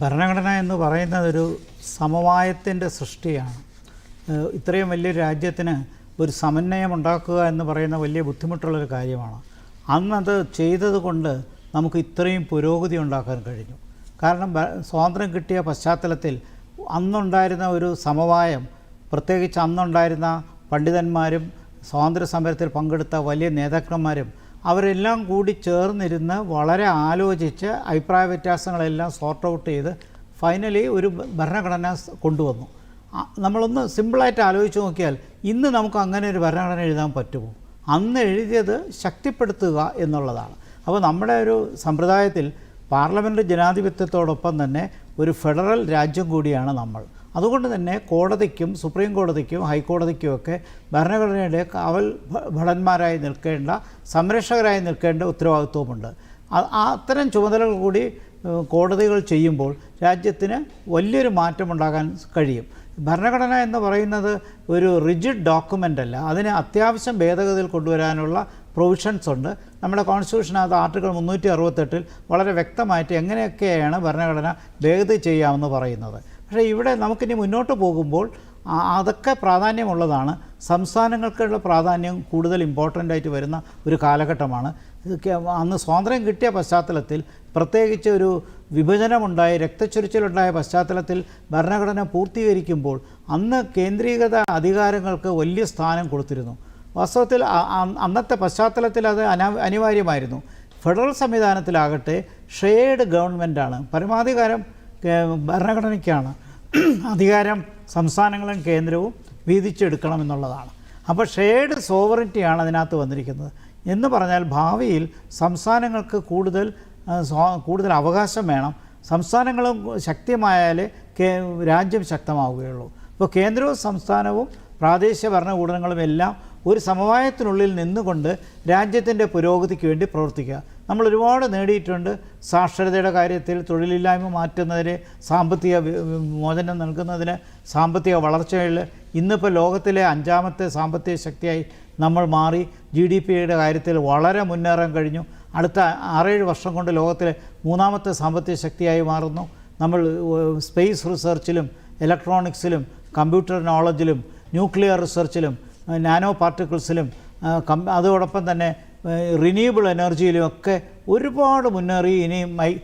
ഭരണഘടന എന്ന് പറയുന്നത് ഒരു സമവായത്തിന്റെ സൃഷ്ടിയാണ്. ഇത്രയും വലിയൊരു രാജ്യത്തിന് ഒരു സമന്വയം ഉണ്ടാക്കുക എന്ന് പറയുന്ന വലിയ ബുദ്ധിമുട്ടുള്ളൊരു കാര്യമാണ്. അന്നത് ചെയ്തതുകൊണ്ട് നമുക്ക് ഇത്രയും പുരോഗതി ഉണ്ടാക്കാൻ കഴിഞ്ഞു. കാരണം സ്വാതന്ത്ര്യം കിട്ടിയ പശ്ചാത്തലത്തിൽ അന്നുണ്ടായിരുന്ന ഒരു സമവായം പ്രത്യേകിച്ച് അന്നുണ്ടായിരുന്ന പണ്ഡിതന്മാരും സ്വാതന്ത്ര്യ സമരത്തിൽ പങ്കെടുത്ത വലിയ നേതാക്കന്മാരും അവരെല്ലാം കൂടി ചേർന്നിരുന്ന് വളരെ ആലോചിച്ച് അഭിപ്രായ വ്യത്യാസങ്ങളെല്ലാം സോർട്ട് ഔട്ട് ചെയ്ത് ഫൈനലി ഒരു ഭരണഘടന കൊണ്ടുവന്നു. നമ്മളൊന്ന് സിമ്പിളായിട്ട് ആലോചിച്ച് നോക്കിയാൽ ഇന്ന് നമുക്ക് അങ്ങനെ ഒരു ഭരണഘടന എഴുതാൻ പറ്റുമോ? അന്ന് എഴുതിയത് ശക്തിപ്പെടുത്തുക എന്നുള്ളതാണ്. അപ്പോൾ നമ്മുടെ ഒരു സമ്പ്രദായത്തിൽ പാർലമെന്റ് ജനാധിപത്യത്തോടൊപ്പം തന്നെ ഒരു ഫെഡറൽ രാജ്യം കൂടിയാണ് നമ്മൾ. അതുകൊണ്ട് തന്നെ കോടതിക്കും സുപ്രീം കോടതിക്കും ഹൈക്കോടതിക്കും ഒക്കെ ഭരണഘടനയുടെ കാവൽ ഭടന്മാരായി നിൽക്കേണ്ട സംരക്ഷകരായി നിൽക്കേണ്ട ഉത്തരവാദിത്വമുണ്ട്. അത്തരം ചുമതലകൾ കൂടി കോടതികൾ ചെയ്യുമ്പോൾ രാജ്യത്തിന് വലിയൊരു മാറ്റമുണ്ടാകാൻ കഴിയും. ഭരണഘടന എന്ന് പറയുന്നത് ഒരു റിജിഡ് ഡോക്യുമെന്റ് അല്ല അതിന് അത്യാവശ്യം ഭേദഗതിയിൽ കൊണ്ടുവരാനുള്ള പ്രൊവിഷൻസ് ഉണ്ട്. നമ്മുടെ കോൺസ്റ്റിറ്റ്യൂഷനകത്ത് ആർട്ടിക്കിൾ മുന്നൂറ്റി അറുപത്തെട്ടിൽ വളരെ വ്യക്തമായിട്ട് എങ്ങനെയൊക്കെയാണ് ഭരണഘടന ഭേദഗതി ചെയ്യാമെന്ന് പറയുന്നത്. പക്ഷേ ഇവിടെ നമുക്കിനി മുന്നോട്ട് പോകുമ്പോൾ അതൊക്കെ പ്രാധാന്യമുള്ളതാണ്. സംസ്ഥാനങ്ങൾക്കുള്ള പ്രാധാന്യം കൂടുതൽ ഇമ്പോർട്ടന്റ് ആയിട്ട് വരുന്ന ഒരു കാലഘട്ടമാണ്. അന്ന് സ്വാതന്ത്ര്യം കിട്ടിയ പശ്ചാത്തലത്തിൽ പ്രത്യേകിച്ച് ഒരു വിഭജനമുണ്ടായി രക്തച്ചൊരിച്ചിലുണ്ടായ പശ്ചാത്തലത്തിൽ ഭരണഘടന പൂർത്തീകരിക്കുമ്പോൾ അന്ന് കേന്ദ്രീകൃത അധികാരങ്ങൾക്ക് വലിയ സ്ഥാനം കൊടുത്തിരുന്നു. വാസ്തവത്തിൽ അന്നത്തെ പശ്ചാത്തലത്തിൽ അത് അനാ അനിവാര്യമായിരുന്നു. ഫെഡറൽ സംവിധാനത്തിലാകട്ടെ ഷെയർഡ് ഗവൺമെന്റാണ് പരമാധികാരം ഭരണഘടനയ്ക്കാണ് അധികാരം സംസ്ഥാനങ്ങളും കേന്ദ്രവും വീതിച്ചെടുക്കണം എന്നുള്ളതാണ് അപ്പോൾ ഷെയർഡ് സോവറിറ്റിയാണ് അതിനകത്ത് വന്നിരിക്കുന്നത്. എന്ന് പറഞ്ഞാൽ ഭാവിയിൽ സംസ്ഥാനങ്ങൾക്ക് കൂടുതൽ കൂടുതൽ അവകാശം വേണം. സംസ്ഥാനങ്ങളും ശക്തിമായാലേ രാജ്യം ശക്തമാവുകയുള്ളൂ. അപ്പോൾ കേന്ദ്രവും സംസ്ഥാനവും പ്രാദേശിക ഭരണകൂടങ്ങളും എല്ലാം ഒരു സമവായത്തിനുള്ളിൽ നിന്നുകൊണ്ട് രാജ്യത്തിന്റെ പുരോഗതിക്ക് വേണ്ടി പ്രവർത്തിക്കുക. നമ്മൾ ഒരുപാട് നേടിയിട്ടുണ്ട്. സാക്ഷരതയുടെ കാര്യത്തിൽ തൊഴിലില്ലായ്മ മാറ്റുന്നതിന് സാമ്പത്തിക മോചനം നൽകുന്നതിന് സാമ്പത്തിക വളർച്ചയിൽ ഇന്നിപ്പോൾ ലോകത്തിലെ അഞ്ചാമത്തെ സാമ്പത്തിക ശക്തിയായി നമ്മൾ മാറി. ജി ഡി പിയുടെ കാര്യത്തിൽ വളരെ മുന്നേറാൻ കഴിഞ്ഞു. അടുത്ത ആറേഴ് വർഷം കൊണ്ട് ലോകത്തിലെ മൂന്നാമത്തെ സാമ്പത്തിക ശക്തിയായി മാറുന്നു. നമ്മൾ സ്പേസ് റിസർച്ചിലും ഇലക്ട്രോണിക്സിലും കമ്പ്യൂട്ടർ നോളജിലും ന്യൂക്ലിയർ റിസർച്ചിലും നാനോ പാർട്ടിക്കിൾസിലും അതോടൊപ്പം തന്നെ റിന്യൂവബിൾ എനർജിയിലും ഒക്കെ ഒരുപാട് മുന്നേറി ഇനി മൈ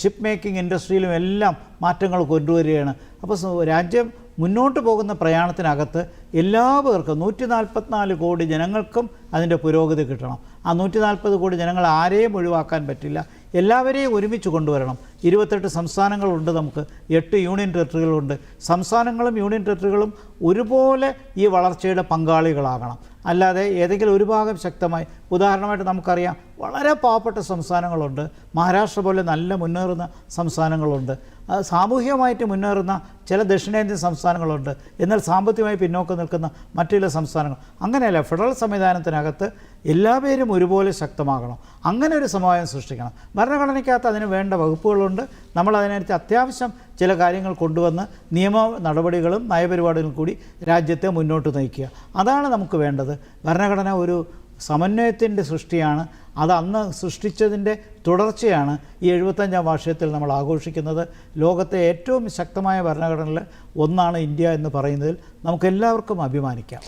ചിപ്പ് മേക്കിംഗ് ഇൻഡസ്ട്രിയിലും എല്ലാം മാറ്റങ്ങൾ കൊണ്ടുവരികയാണ്. അപ്പോൾ രാജ്യം മുന്നോട്ട് പോകുന്ന പ്രയാണത്തിനകത്ത് എല്ലാവർക്കും നൂറ്റി നാൽപ്പത്തിനാല് കോടി ജനങ്ങൾക്കും അതിന്റെ പുരോഗതി കിട്ടണം. ആ നൂറ്റി നാൽപ്പത് കോടി ജനങ്ങൾ ആരെയും ഒഴിവാക്കാൻ പറ്റില്ല. എല്ലാവരെയും ഒരുമിച്ച് കൊണ്ടുവരണം. ഇരുപത്തെട്ട് സംസ്ഥാനങ്ങളുണ്ട് നമുക്ക്. എട്ട് യൂണിയൻ ടെറിട്ടറികളുണ്ട് സംസ്ഥാനങ്ങളും യൂണിയൻ ടെറിട്ടറികളും ഒരുപോലെ ഈ വളർച്ചയുടെ പങ്കാളികളാകണം. അല്ലാതെ ഏതെങ്കിലും ഒരു ഭാഗം ശക്തമായി. ഉദാഹരണമായിട്ട് നമുക്കറിയാം വളരെ പാവപ്പെട്ട സംസ്ഥാനങ്ങളുണ്ട്. മഹാരാഷ്ട്ര പോലെ നല്ല മുന്നേറുന്ന സംസ്ഥാനങ്ങളുണ്ട്. സാമൂഹികമായിട്ട് മുന്നേറുന്ന ചില ദക്ഷിണേന്ത്യൻ സംസ്ഥാനങ്ങളുണ്ട്. എന്നാൽ സാമ്പത്തികമായി പിന്നോക്കം നിൽക്കുന്ന മറ്റു ചില സംസ്ഥാനങ്ങൾ. അങ്ങനെയല്ല ഫെഡറൽ സംവിധാനത്തിനകത്ത് എല്ലാ പേരും ഒരുപോലെ ശക്തമാകണം. അങ്ങനെ ഒരു സമവായം സൃഷ്ടിക്കണം. ഭരണഘടനയ്ക്കകത്ത് അതിന് വേണ്ട വകുപ്പുകളുണ്ട്. നമ്മൾ അതിനനുസരിച്ച് അത്യാവശ്യം ചില കാര്യങ്ങൾ കൊണ്ടുവന്ന് നിയമ നടപടികളും നയപരിപാടികളും കൂടി രാജ്യത്തെ മുന്നോട്ട് നയിക്കുക. അതാണ് നമുക്ക് വേണ്ടത്. ഭരണഘടന ഒരു സമന്വയത്തിന്റെ സൃഷ്ടിയാണ്. അത് അന്ന് സൃഷ്ടിച്ചതിന്റെ തുടർച്ചയാണ് ഈ എഴുപത്തഞ്ചാം വാർഷികത്തിൽ നമ്മൾ ആഘോഷിക്കുന്നത്. ലോകത്തെ ഏറ്റവും ശക്തമായ ഭരണഘടനയിൽ ഒന്നാണ് ഇന്ത്യ എന്ന് പറയുന്നതിൽ നമുക്കെല്ലാവർക്കും അഭിമാനിക്കാം.